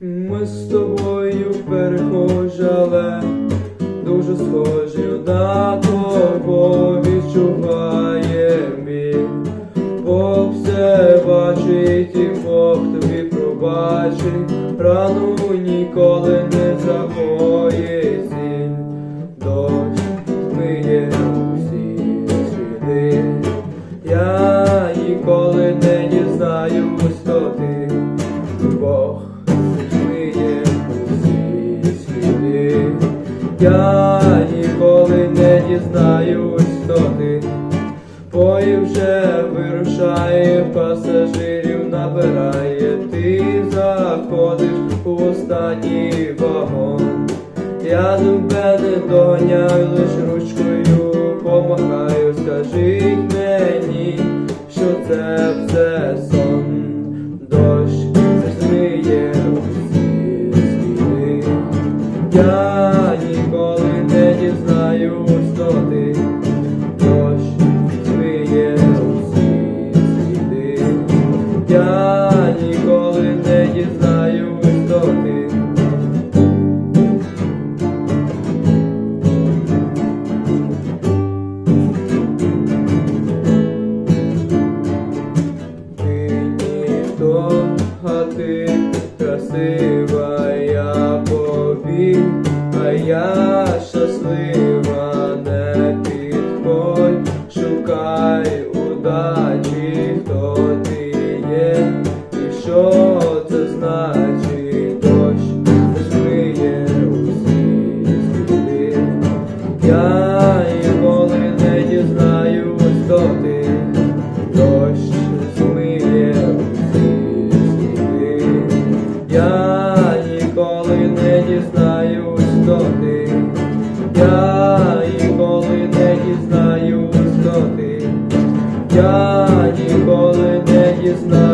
Ми з тобою перехожі, але дуже схожі на кого відчуває біль. Бог все бачить і Бог тобі пробачить, рану ніколи не загоїть сіль. Дощ змиє усі сліди. Я ніколи не Я ніколи не дізнаюсь, хто ти. Поїв вже вирушає, пасажирів набирає, ти заходиш у останній вагон. Я тебе не доняю, лиш ручкою помахаю, скажіть мені, що це все сон, дощ усі сліди. Я красива, я побіг, а я щаслива, не підходь, шукай Я ніколи не дізнаюсь, хто ти. Я ніколи не дізнаюсь, хто ти. Я ніколи не дізнаюсь.